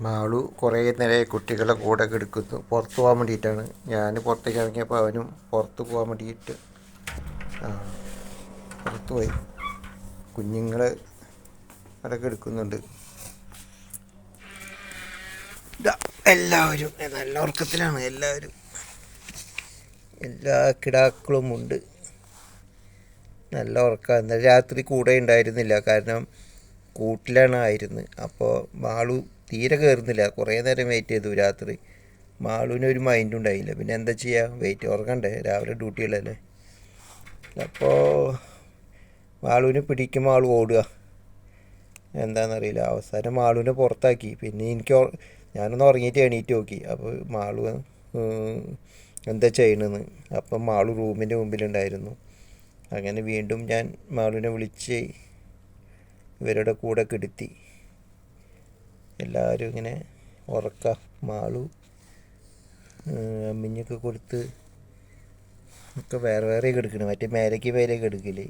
മാളു കുറേ നേരെ കുട്ടികളുടെ കൂടെ കിടക്കുന്നു. പുറത്ത് പോകാൻ വേണ്ടിയിട്ടാണ്. ഞാൻ പുറത്തേക്ക് ഇറങ്ങിയപ്പോൾ അവനും പുറത്ത് പോകാൻ വേണ്ടിയിട്ട് ആ പുറത്ത് പോയി. കുഞ്ഞുങ്ങൾ അവിടെ കിടക്കുന്നുണ്ട്. എല്ലാവരും നല്ല ഉറക്കത്തിലാണ് എല്ലാവരും. എല്ലാ കിടാക്കളും ഉണ്ട്. നല്ല ഉറക്കം. എന്നാൽ രാത്രി കൂടെ ഉണ്ടായിരുന്നില്ല. കാരണം കൂട്ടിലാണ് ആയിരുന്നു. അപ്പോൾ മാളു തീരെ കയറുന്നില്ല കുറേ നേരം വെയിറ്റ് ചെയ്തു രാത്രി. മാളുവിന് ഒരു മൈൻഡ് ഉണ്ടായില്ല. പിന്നെ എന്താ ചെയ്യുക വെയിറ്റ് ഉറങ്ങണ്ടേ? രാവിലെ ഡ്യൂട്ടിയുള്ളല്ലേ അപ്പോൾ മാളുവിനെ പിടിക്കുമ്പോൾ ആൾ ഓടുക. എന്താണെന്നറിയില്ല അവസാനം മാളുവിനെ പുറത്താക്കി. പിന്നെ എനിക്ക് ഞാനൊന്ന് ഉറങ്ങിയിട്ട് എണീറ്റ് നോക്കി. അപ്പോൾ മാളു എന്താ ചെയ്യണമെന്ന് അപ്പം മാളു റൂമിന്റെ മുമ്പിലുണ്ടായിരുന്നു. അങ്ങനെ വീണ്ടും ഞാൻ മാളുവിനെ വിളിച്ച് ഇവരുടെ കൂടെ കിടത്തി. എല്ലാവരും ഇങ്ങനെ ഉറക്ക മാളു മിഞ്ഞൊക്കെ കൊടുത്ത് ഒക്കെ വേറെ വേറെ കിടക്കണം മറ്റേ മേലേക്ക് മേലേക്ക് എടുക്കില്ലേ